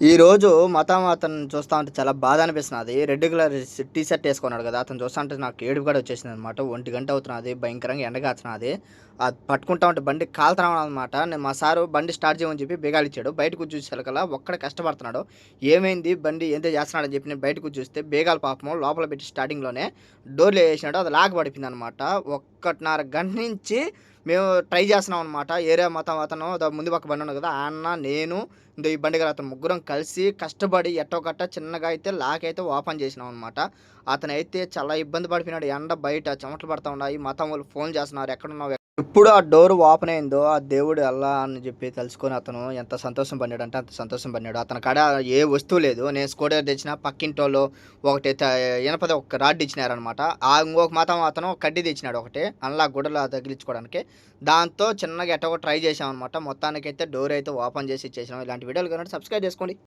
ఈ రోజు మతం అతను చూస్తా ఉంటే చాలా బాధ అనిపిస్తున్నది. రెడ్ కలర్ టీ షర్ట్ వేసుకున్నాడు కదా అతను చూస్తా ఉంటే నాకు ఏడుపు కూడా వచ్చేసింది అనమాట ఒంటి గంట అవుతున్నది భయంకరంగా ఎండ అది పట్టుకుంటా ఉంటే బండి కాలుతున్నాం అనమాట నేను మా సారు బండి స్టార్ట్ చేయమని చెప్పి బేగాలు ఇచ్చాడు. బయటకు చూసేసరికల్లా ఒక్కడ కష్టపడుతున్నాడు. ఏమైంది? బండి ఎంత చేస్తున్నాడని చెప్పి నేను బయటకు చూస్తే బేగాలు పాపము లోపల పెట్టి స్టార్టింగ్లోనే డోర్లు వేసినాడు. అది లాగ పడిపోయింది అనమాట ఒక్కటిన్నర గంట నుంచి మేము ట్రై చేస్తున్నాం అనమాట ఏరియా మొత్తం అతను ముందు పక్క బండి ఉన్నాడు కదా ఆ అన్న నేను ఇందో ఈ బండి గల అతను ముగ్గురం కలిసి కష్టపడి ఎట్టోకట్ట చిన్నగా అయితే లాక్ అయితే ఓపెన్ చేసినాం అనమాట అతను అయితే చాలా ఇబ్బంది పడిపోయినాడు. ఎండ బయట చెమటలు పడతా ఉన్నాయి. మతం వాళ్ళు ఫోన్ చేస్తున్నారు. ఎక్కడున్నావు ఇప్పుడు ఆ డోర్ ఓపెన్ అయిందో ఆ దేవుడు అల్లా అని చెప్పి తెలుసుకొని అతను ఎంత సంతోషం పడినాడు అంటే అంత సంతోషం పడినాడు. అతని కాడ ఏ వస్తువు లేదు. నేను స్కూటర్ తెచ్చిన పక్కింటోళ్ళు ఒకటి త- ఒక రాడ్ ఇచ్చినారనమాట ఆ ఇంకొక మాత్రం అతను కడ్డీ తెచ్చినాడు ఒకటి అలా గుడ్డలు తగిలించుకోవడానికి. దాంతో చిన్నగా ఎట్టగో ట్రై చేసామన్నమాట మొత్తానికైతే డోర్ అయితే ఓపెన్ చేసి ఇచ్చేసాం ఇలాంటి వీడియోలు కనుక సబ్స్క్రైబ్ చేసుకోండి.